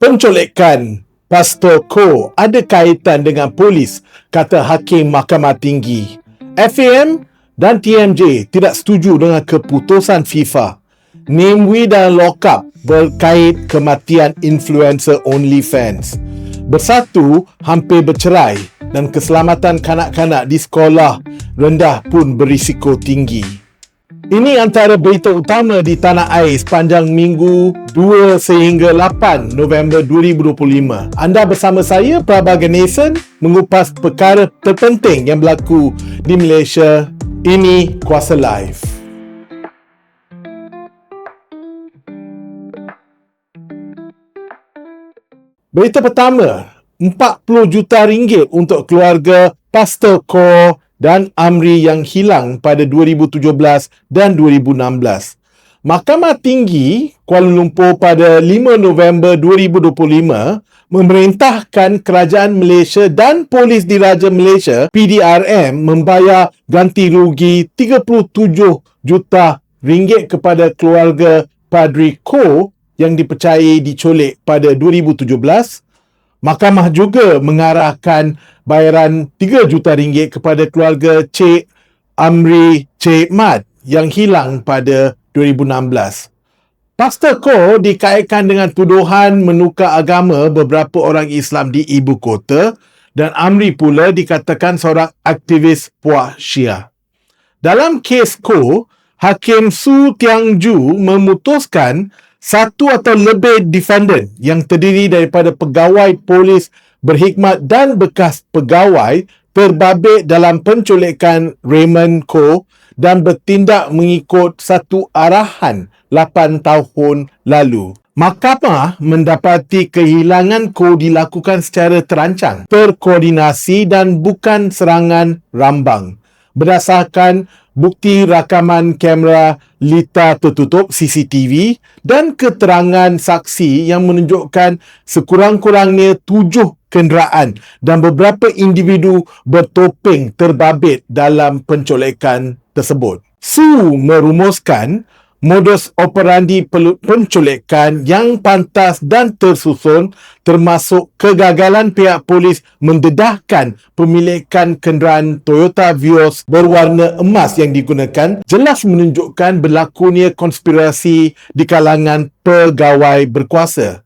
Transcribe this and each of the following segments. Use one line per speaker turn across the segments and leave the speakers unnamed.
Pencolekan Pastor Ko ada kaitan dengan polis, kata Hakim Mahkamah Tinggi. FAM dan TMJ tidak setuju dengan keputusan FIFA. Nimwi dan Lockup berkait kematian influencer OnlyFans. Bersatu hampir bercerai dan keselamatan kanak-kanak di sekolah rendah pun berisiko tinggi. Ini antara berita utama di tanah air sepanjang minggu 2 sehingga 8 November 2025. Anda bersama saya, Prabha Ganesan, mengupas perkara terpenting yang berlaku di Malaysia. Ini Kuasa Live. Berita pertama, 40 juta ringgit untuk keluarga Pastor Core dan Amri yang hilang pada 2017 dan 2016. Mahkamah Tinggi Kuala Lumpur pada 5 November 2025 memerintahkan Kerajaan Malaysia dan Polis Diraja Malaysia PDRM membayar ganti rugi 37 juta ringgit kepada keluarga Padri Ko yang dipercayai diculik pada 2017 Mahkamah juga mengarahkan bayaran 3 juta ringgit kepada keluarga Cik Amri Cik Mat yang hilang pada 2016. Pastor Ko dikaitkan dengan tuduhan menukar agama beberapa orang Islam di ibu kota dan Amri pula dikatakan seorang aktivis puak Syia. Dalam kes Ko, Hakim Su Tiang Ju memutuskan satu atau lebih defendant yang terdiri daripada pegawai polis berhikmat dan bekas pegawai terbabit dalam penculikan Raymond Ko dan bertindak mengikut satu arahan 8 tahun lalu. Mahkamah mendapati kehilangan Ko dilakukan secara terancang, terkoordinasi dan bukan serangan rambang. Berdasarkan bukti rakaman kamera lita tertutup CCTV dan keterangan saksi yang menunjukkan sekurang-kurangnya tujuh kenderaan dan beberapa individu bertopeng terbabit dalam pencolekan tersebut. Su merumuskan modus operandi penculikan yang pantas dan tersusun termasuk kegagalan pihak polis mendedahkan pemilikan kenderaan Toyota Vios berwarna emas yang digunakan jelas menunjukkan berlakunya konspirasi di kalangan pegawai berkuasa.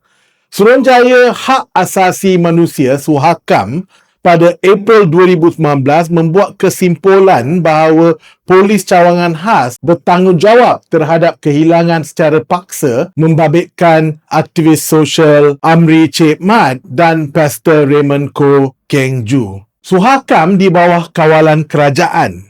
Suruhanjaya Hak Asasi Manusia Suhakam pada April 2019 membuat kesimpulan bahawa polis cawangan khas bertanggungjawab terhadap kehilangan secara paksa membabitkan aktivis sosial Amri Cik Mat dan Pastor Raymond Ko Keng Ju. Suhakam di bawah kawalan kerajaan.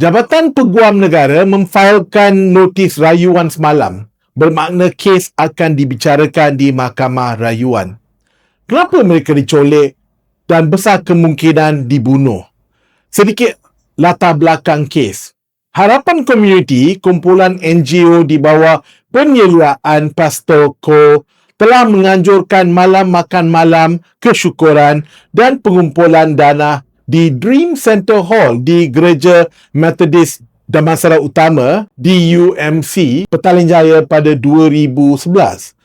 Jabatan Peguam Negara memfailkan notis rayuan semalam bermakna kes akan dibicarakan di Mahkamah Rayuan. Kenapa mereka dicolek dan besar kemungkinan dibunuh. Sedikit latar belakang kes. Harapan Komuniti, kumpulan NGO di bawah penyeliaan Pastor Ko telah menganjurkan malam makan malam kesyukuran dan pengumpulan dana di Dream Center Hall di Gereja Methodist Damansara Utama di UMC Petaling Jaya pada 2011.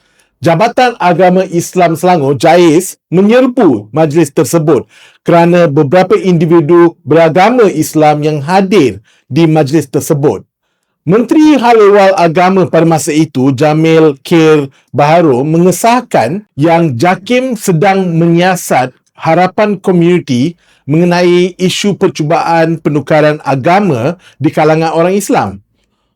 Jabatan Agama Islam Selangor JAIS menyerbu majlis tersebut kerana beberapa individu beragama Islam yang hadir di majlis tersebut. Menteri Hal Ehwal Agama pada masa itu Jamil Kir Baharu mengesahkan yang JAKIM sedang menyiasat harapan komuniti mengenai isu percubaan penukaran agama di kalangan orang Islam.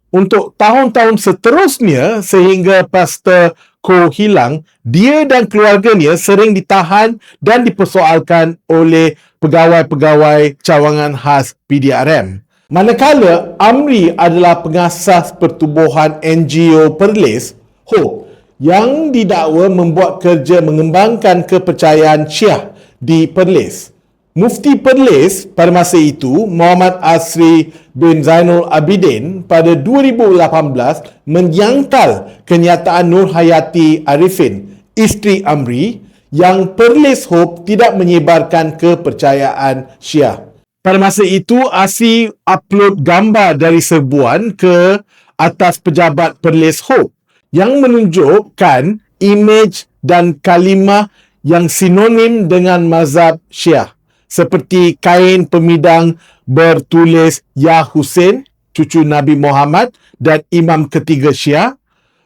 Untuk tahun-tahun seterusnya sehingga Pastor Ko hilang, dia dan keluarganya sering ditahan dan dipersoalkan oleh pegawai-pegawai cawangan khas PDRM. Manakala Amri adalah pengasas pertubuhan NGO Perlis, Hope, yang didakwa membuat kerja mengembangkan kepercayaan Syiah di Perlis. Mufti Perlis pada masa itu, Muhammad Asri bin Zainul Abidin pada 2018 menyangkal kenyataan Nur Hayati Arifin, isteri Amri, yang Perlis Hope tidak menyebarkan kepercayaan Syiah. Pada masa itu, Asri upload gambar dari serbuan ke atas pejabat Perlis Hope yang menunjukkan imej dan kalimah yang sinonim dengan mazhab Syiah seperti kain pemidang bertulis Ya Hussein, cucu Nabi Muhammad dan imam ketiga Syiah,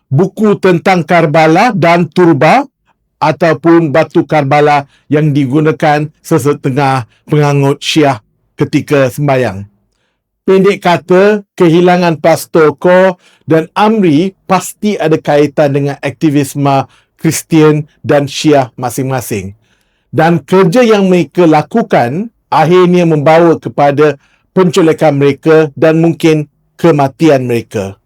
buku tentang Karbala dan Turba ataupun batu Karbala yang digunakan sesetengah penganut Syiah ketika sembahyang. Pendek kata, kehilangan Pastor Ko dan Amri pasti ada kaitan dengan aktivisme Kristian dan Syiah masing-masing. Dan kerja yang mereka lakukan akhirnya membawa kepada penculikan mereka dan mungkin kematian mereka.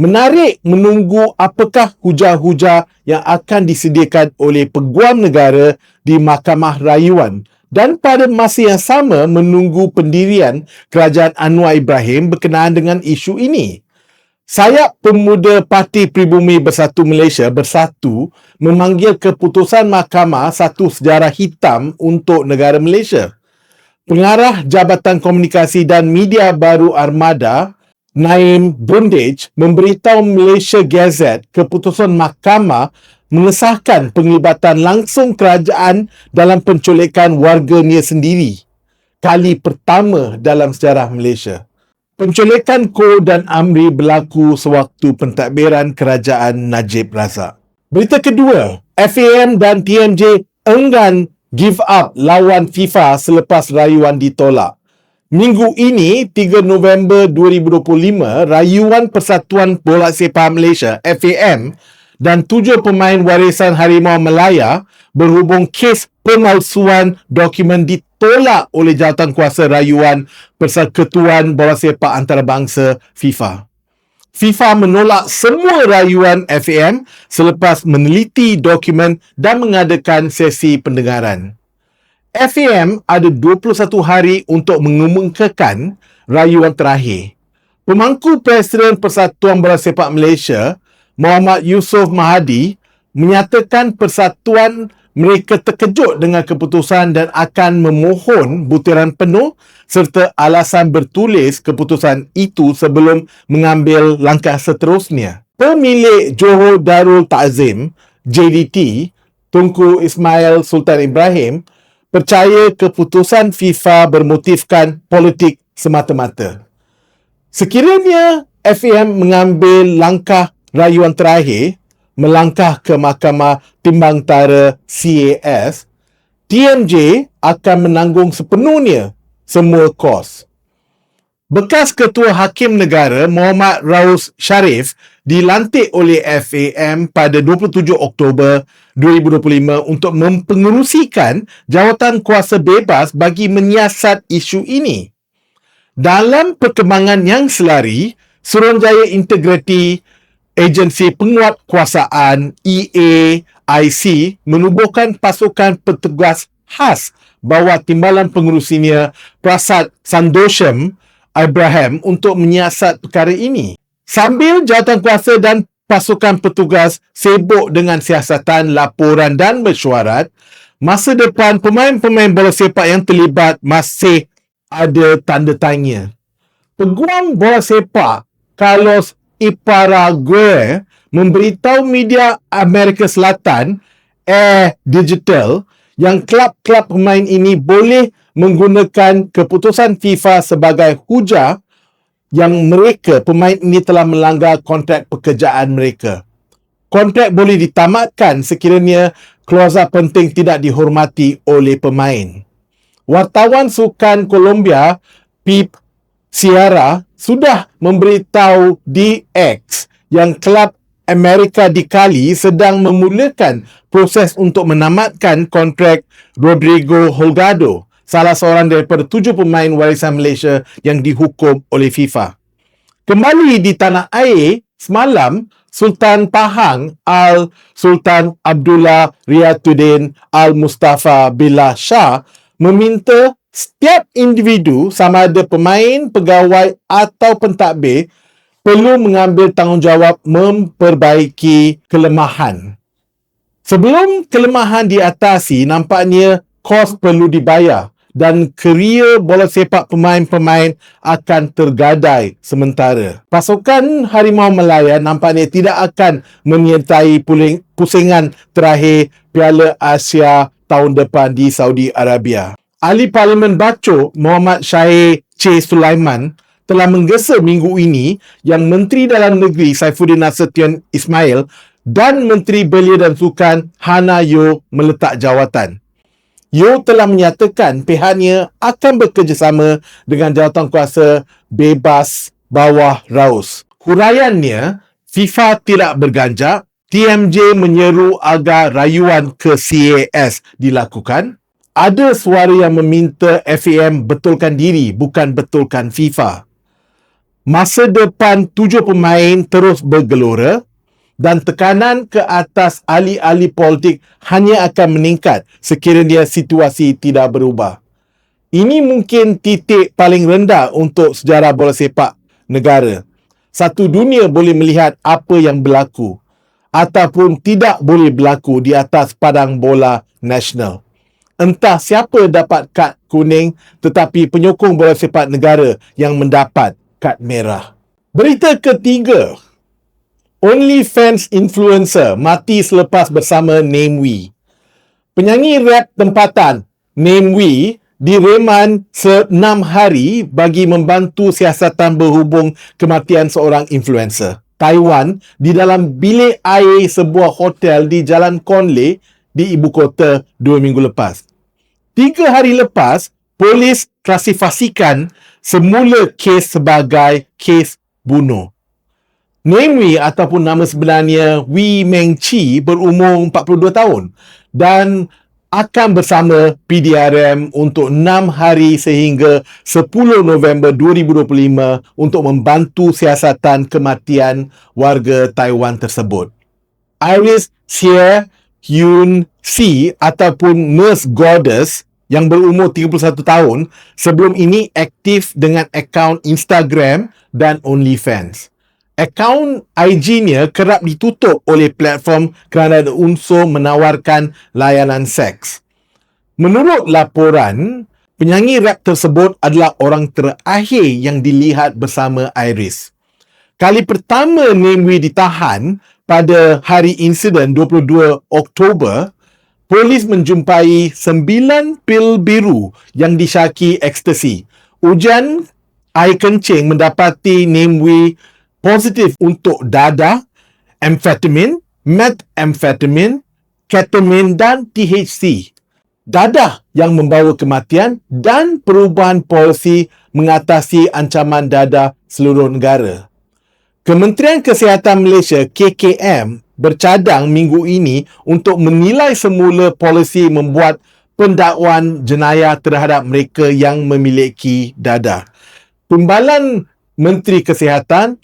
Menarik menunggu apakah hujah-hujah yang akan disediakan oleh peguam negara di Mahkamah Rayuan dan pada masa yang sama menunggu pendirian Kerajaan Anwar Ibrahim berkenaan dengan isu ini. Sayap pemuda Parti Pribumi Bersatu Malaysia bersatu memanggil keputusan mahkamah satu sejarah hitam untuk negara Malaysia. Pengarah Jabatan Komunikasi dan Media Baru Armada, Naim Brundage memberitahu Malaysia Gazette keputusan mahkamah mengesahkan penglibatan langsung kerajaan dalam penculikan warganya sendiri. Kali pertama dalam sejarah Malaysia. Penculikan Ko dan Amri berlaku sewaktu pentadbiran kerajaan Najib Razak. Berita kedua, FAM dan TMJ enggan give up lawan FIFA selepas rayuan ditolak. Minggu ini, 3 November 2025, rayuan Persatuan Bola Sepak Malaysia, FAM, dan tujuh pemain warisan Harimau Melaya berhubung kes pemalsuan dokumen ditolak oleh jawatan kuasa rayuan Persekutuan Bola Sepak Antarabangsa FIFA. FIFA menolak semua rayuan FAM selepas meneliti dokumen dan mengadakan sesi pendengaran. FAM ada 21 hari untuk mengumumkakan rayuan terakhir. Pemangku Presiden Persatuan Bola Sepak Malaysia, Muhammad Yusof Mahadi, menyatakan persatuan mereka terkejut dengan keputusan dan akan memohon butiran penuh serta alasan bertulis keputusan itu sebelum mengambil langkah seterusnya. Pemilik Johor Darul Ta'zim, JDT, Tunku Ismail Sultan Ibrahim, percaya keputusan FIFA bermotifkan politik semata-mata. Sekiranya FAM mengambil langkah rayuan terakhir, melangkah ke Mahkamah Timbang Tara CAS, TMJ akan menanggung sepenuhnya semua kos. Bekas Ketua Hakim Negara Muhammad Raus Sharif dilantik oleh FAM pada 27 Oktober 2025 untuk mempengerusikan jawatan kuasa bebas bagi menyiasat isu ini. Dalam perkembangan yang selari, Suruhanjaya Integriti Agensi Penguat Kuasaan EAIC menubuhkan pasukan petugas khas bawah timbalan pengurusinya Prasad Sandosham Abraham untuk menyiasat perkara ini. Sambil jawatan kuasa dan pasukan petugas sibuk dengan siasatan, laporan dan mesyuarat, masa depan pemain-pemain bola sepak yang terlibat masih ada tanda tanya. Peguam bola sepak Carlos Iparague memberitahu media Amerika Selatan Air Digital yang klub-klub pemain ini boleh menggunakan keputusan FIFA sebagai hujah yang mereka, pemain ini telah melanggar kontrak pekerjaan mereka. Kontrak boleh ditamatkan sekiranya klausa penting tidak dihormati oleh pemain. Wartawan sukan Colombia, Pip Sierra, sudah memberitahu DX yang kelab Amerika di Kali sedang memulakan proses untuk menamatkan kontrak Rodrigo Holgado salah seorang daripada tujuh pemain warisan Malaysia yang dihukum oleh FIFA. Kembali di tanah air, semalam Sultan Pahang Al Sultan Abdullah Riyatuddin Al Mustafa Billah Shah meminta setiap individu sama ada pemain, pegawai atau pentadbir perlu mengambil tanggungjawab memperbaiki kelemahan. Sebelum kelemahan diatasi, nampaknya kos perlu dibayar dan keria bola sepak pemain-pemain akan tergadai sementara. Pasukan Harimau Malaya nampaknya tidak akan menyertai pusingan terakhir Piala Asia tahun depan di Saudi Arabia. Ahli Parlimen Baco Muhammad Syahir C. Sulaiman telah menggesa minggu ini yang Menteri Dalam Negeri Saifuddin Nasution Ismail dan Menteri Belia dan Sukan Hana Yo meletak jawatan. Yo telah menyatakan pihaknya akan bekerjasama dengan jawatan kuasa bebas bawah raus. Huraiannya, FIFA tidak berganjak, TMJ menyeru agar rayuan ke CAS dilakukan. Ada suara yang meminta FAM betulkan diri, bukan betulkan FIFA. Masa depan tujuh pemain terus bergelora dan tekanan ke atas ahli-ahli politik hanya akan meningkat sekiranya situasi tidak berubah. Ini mungkin titik paling rendah untuk sejarah bola sepak negara. Satu dunia boleh melihat apa yang berlaku ataupun tidak boleh berlaku di atas padang bola nasional. Entah siapa dapat kad kuning tetapi penyokong bola sepak negara yang mendapat kad merah. Berita ketiga, OnlyFans influencer mati selepas bersama Namewee. Penyanyi rap tempatan Namewee direman se-6 hari bagi membantu siasatan berhubung kematian seorang influencer. Taiwan di dalam bilik air sebuah hotel di Jalan Conley di ibu kota dua minggu lepas. Tiga hari lepas, polis klasifikasikan semula kes sebagai kes bunuh. Namewee ataupun nama sebenarnya Wee Meng Chi berumur 42 tahun dan akan bersama PDRM untuk 6 hari sehingga 10 November 2025 untuk membantu siasatan kematian warga Taiwan tersebut. Iris Xie Hyun Si ataupun Nurse Goddess yang berumur 31 tahun sebelum ini aktif dengan akaun Instagram dan OnlyFans akaun IG-nya kerap ditutup oleh platform kerana ada unsur menawarkan layanan seks. Menurut laporan, penyanyi rap tersebut adalah orang terakhir yang dilihat bersama Iris. Kali pertama Namewee ditahan pada hari insiden 22 Oktober, polis menjumpai 9 pil biru yang disyaki ekstasi. Ujian air kencing mendapati Namewee positif untuk dadah, amfetamin, methamphetamine, ketamine dan THC. Dadah yang membawa kematian dan perubahan polisi mengatasi ancaman dadah seluruh negara. Kementerian Kesihatan Malaysia KKM bercadang minggu ini untuk menilai semula polisi membuat pendakwaan jenayah terhadap mereka yang memiliki dadah. Pembalan Menteri Kesihatan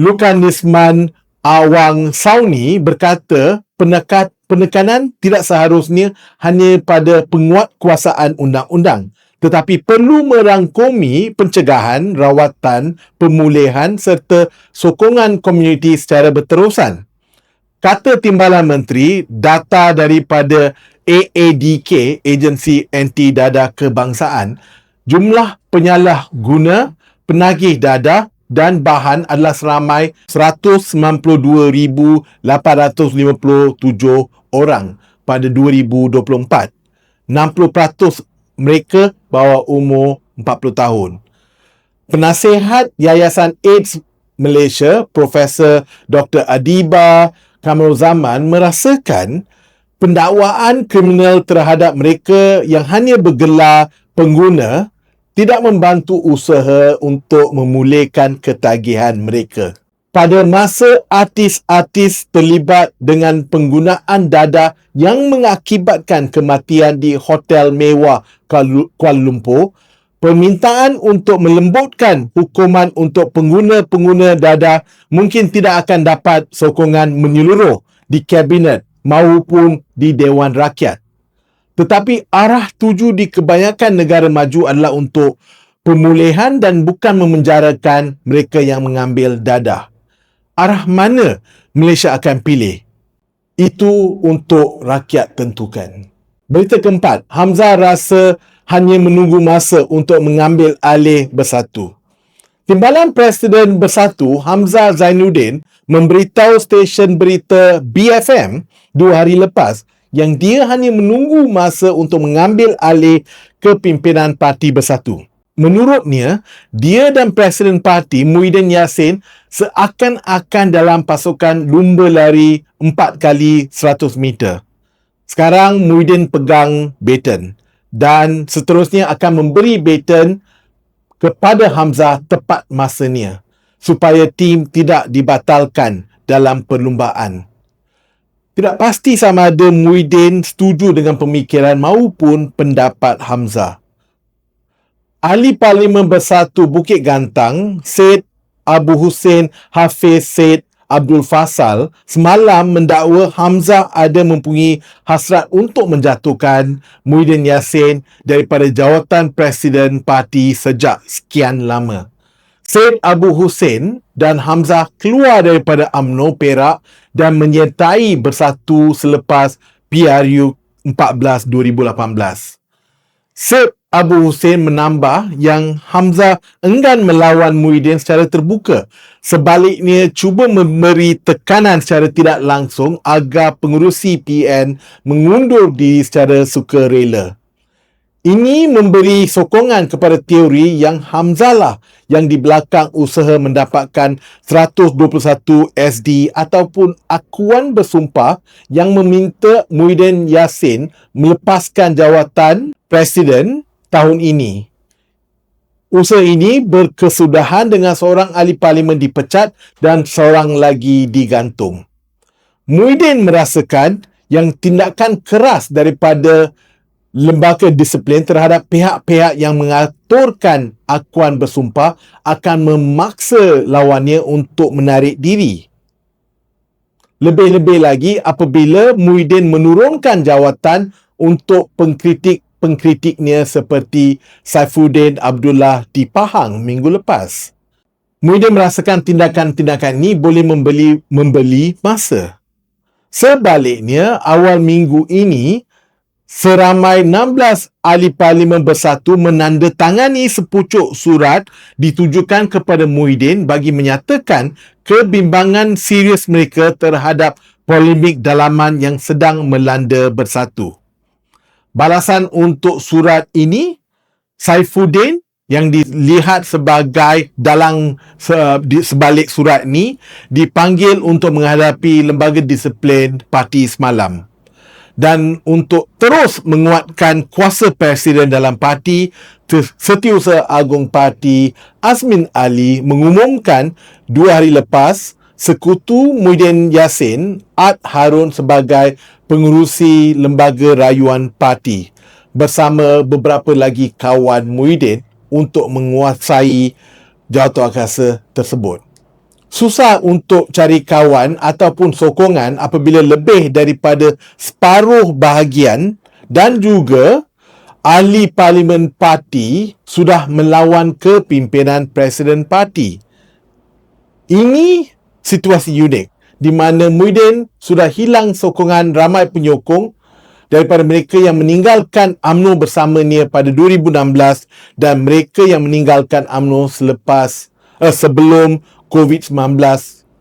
Lukanisman Awang Sauni berkata penekat, penekanan tidak seharusnya hanya pada penguatkuasaan undang-undang tetapi perlu merangkumi pencegahan, rawatan, pemulihan serta sokongan komuniti secara berterusan. Kata Timbalan Menteri, data daripada AADK, Agensi Anti Dada Kebangsaan, jumlah penyalah guna penagih dada dan bahan adalah seramai 192,857 orang pada 2024. 60% mereka bawah umur 40 tahun. Penasihat Yayasan AIDS Malaysia, Profesor Dr. Adiba Kamal Zaman merasakan pendakwaan kriminal terhadap mereka yang hanya bergelar pengguna tidak membantu usaha untuk memulihkan ketagihan mereka. Pada masa artis-artis terlibat dengan penggunaan dada yang mengakibatkan kematian di hotel mewah Kuala Lumpur, permintaan untuk melembutkan hukuman untuk pengguna-pengguna dada mungkin tidak akan dapat sokongan menyeluruh di kabinet maupun di Dewan Rakyat. Tetapi arah tuju di kebanyakan negara maju adalah untuk pemulihan dan bukan memenjarakan mereka yang mengambil dadah. Arah mana Malaysia akan pilih? Itu untuk rakyat tentukan. Berita keempat, Hamzah rasa hanya menunggu masa untuk mengambil alih bersatu. Timbalan Presiden Bersatu Hamzah Zainuddin memberitahu stesen berita BFM dua hari lepas yang dia hanya menunggu masa untuk mengambil alih kepimpinan Parti Bersatu. Menurutnya, dia dan Presiden Parti Muhyiddin Yassin seakan-akan dalam pasukan lumba lari 4 kali 100 meter. Sekarang Muhyiddin pegang baton dan seterusnya akan memberi baton kepada Hamzah tepat masanya supaya tim tidak dibatalkan dalam perlumbaan. Tidak pasti sama ada Muhyiddin setuju dengan pemikiran maupun pendapat Hamzah. Ahli Parlimen Bersatu Bukit Gantang, Syed Abu Hussein Hafiz Syed Abdul Fasal semalam mendakwa Hamzah ada mempunyai hasrat untuk menjatuhkan Muhyiddin Yassin daripada jawatan Presiden Parti sejak sekian lama. Syed Abu Hussein dan Hamzah keluar daripada AMNO Perak dan menyertai bersatu selepas PRU 14 2018. Syed Abu Hussein menambah yang Hamzah enggan melawan Muhyiddin secara terbuka. Sebaliknya, cuba memberi tekanan secara tidak langsung agar pengurusi PN mengundur diri secara sukarela. Ini memberi sokongan kepada teori yang Hamzah lah yang di belakang usaha mendapatkan 121 SD ataupun akuan bersumpah yang meminta Muhyiddin Yassin melepaskan jawatan Presiden tahun ini. Usaha ini berkesudahan dengan seorang ahli parlimen dipecat dan seorang lagi digantung. Muhyiddin merasakan yang tindakan keras daripada lembaga disiplin terhadap pihak-pihak yang mengaturkan akuan bersumpah akan memaksa lawannya untuk menarik diri. Lebih-lebih lagi apabila Muhyiddin menurunkan jawatan untuk pengkritik pengkritiknya seperti Saifuddin Abdullah di Pahang minggu lepas. Muhyiddin merasakan tindakan-tindakan ini boleh membeli membeli masa. Sebaliknya, awal minggu ini, seramai 16 ahli parlimen bersatu menandatangani sepucuk surat ditujukan kepada Muhyiddin bagi menyatakan kebimbangan serius mereka terhadap polemik dalaman yang sedang melanda bersatu balasan untuk surat ini Saifuddin yang dilihat sebagai dalang sebalik surat ini dipanggil untuk menghadapi lembaga disiplin parti semalam. Dan untuk terus menguatkan kuasa presiden dalam parti Setiausaha Agung Parti Azmin Ali mengumumkan dua hari lepas sekutu Muhyiddin Yassin Ad Harun sebagai pengurusi lembaga rayuan parti bersama beberapa lagi kawan Muhyiddin untuk menguasai jawatan kuasa tersebut. Susah untuk cari kawan ataupun sokongan apabila lebih daripada separuh bahagian dan juga ahli parlimen parti sudah melawan kepimpinan presiden parti. Ini situasi unik di mana Muhyiddin sudah hilang sokongan ramai penyokong daripada mereka yang meninggalkan AMNO bersamanya pada 2016 dan mereka yang meninggalkan AMNO selepas uh, sebelum COVID-19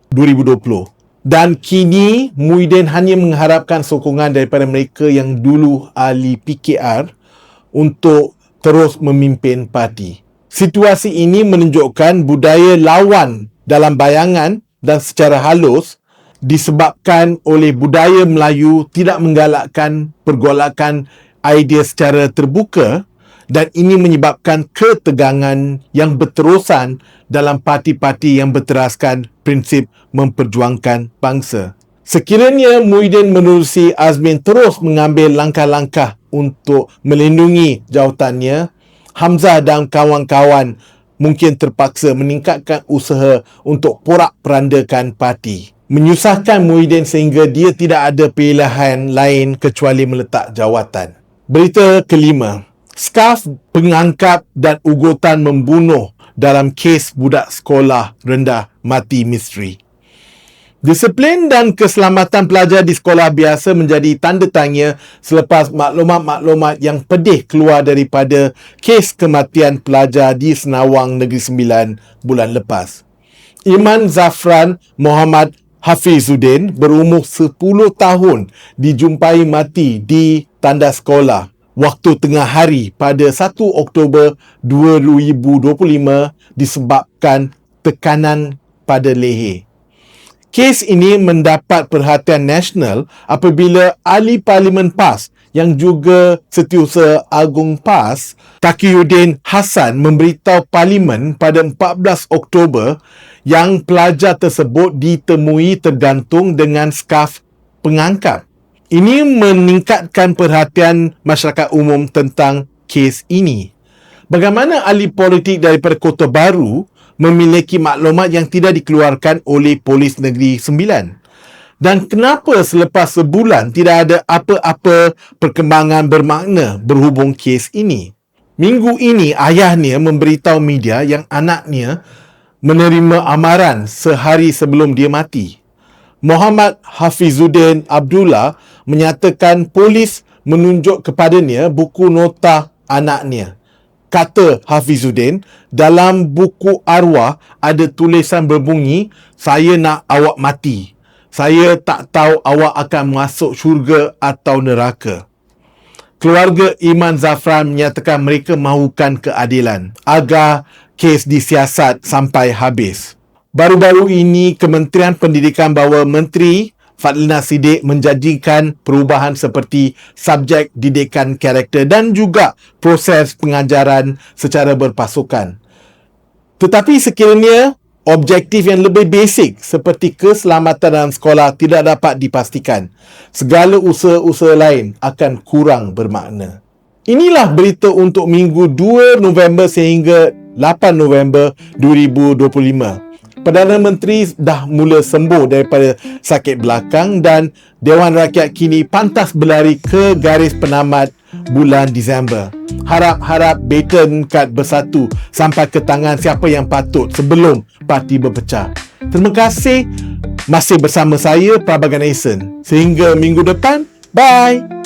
2020. Dan kini Muhyiddin hanya mengharapkan sokongan daripada mereka yang dulu ahli PKR untuk terus memimpin parti. Situasi ini menunjukkan budaya lawan dalam bayangan dan secara halus disebabkan oleh budaya Melayu tidak menggalakkan pergolakan idea secara terbuka dan ini menyebabkan ketegangan yang berterusan dalam parti-parti yang berteraskan prinsip memperjuangkan bangsa. Sekiranya Muhyiddin menerusi Azmin terus mengambil langkah-langkah untuk melindungi jawatannya, Hamzah dan kawan-kawan mungkin terpaksa meningkatkan usaha untuk porak-perandakan parti menyusahkan Muhyiddin sehingga dia tidak ada pilihan lain kecuali meletak jawatan. Berita kelima, skaf pengangkat dan ugutan membunuh dalam kes budak sekolah rendah mati misteri. Disiplin dan keselamatan pelajar di sekolah biasa menjadi tanda tanya selepas maklumat-maklumat yang pedih keluar daripada kes kematian pelajar di Senawang Negeri Sembilan bulan lepas. Iman Zafran Muhammad Hafizuddin berumur 10 tahun dijumpai mati di tanda sekolah waktu tengah hari pada 1 Oktober 2025 disebabkan tekanan pada leher. Kes ini mendapat perhatian nasional apabila ahli Parlimen PAS yang juga Setiausaha Agung PAS, Taqiyuddin Hassan memberitahu Parlimen pada 14 Oktober yang pelajar tersebut ditemui tergantung dengan skaf pengangkat. Ini meningkatkan perhatian masyarakat umum tentang kes ini. Bagaimana ahli politik daripada Kota Baru memiliki maklumat yang tidak dikeluarkan oleh Polis Negeri Sembilan. Dan kenapa selepas sebulan tidak ada apa-apa perkembangan bermakna berhubung kes ini? Minggu ini ayahnya memberitahu media yang anaknya menerima amaran sehari sebelum dia mati. Muhammad Hafizuddin Abdullah menyatakan polis menunjuk kepadanya buku nota anaknya kata Hafizuddin dalam buku arwah ada tulisan berbunyi saya nak awak mati. Saya tak tahu awak akan masuk syurga atau neraka. Keluarga Iman Zafran menyatakan mereka mahukan keadilan agar kes disiasat sampai habis. Baru-baru ini Kementerian Pendidikan bawa menteri Fadlina Sidik menjanjikan perubahan seperti subjek didikan karakter dan juga proses pengajaran secara berpasukan. Tetapi sekiranya objektif yang lebih basic seperti keselamatan dalam sekolah tidak dapat dipastikan, segala usaha-usaha lain akan kurang bermakna. Inilah berita untuk minggu 2 November sehingga 8 November 2025. Perdana Menteri dah mula sembuh daripada sakit belakang dan Dewan Rakyat kini pantas berlari ke garis penamat bulan Disember. Harap-harap Baton Card bersatu sampai ke tangan siapa yang patut sebelum parti berpecah. Terima kasih masih bersama saya Prabagan Eisen. Sehingga minggu depan, bye!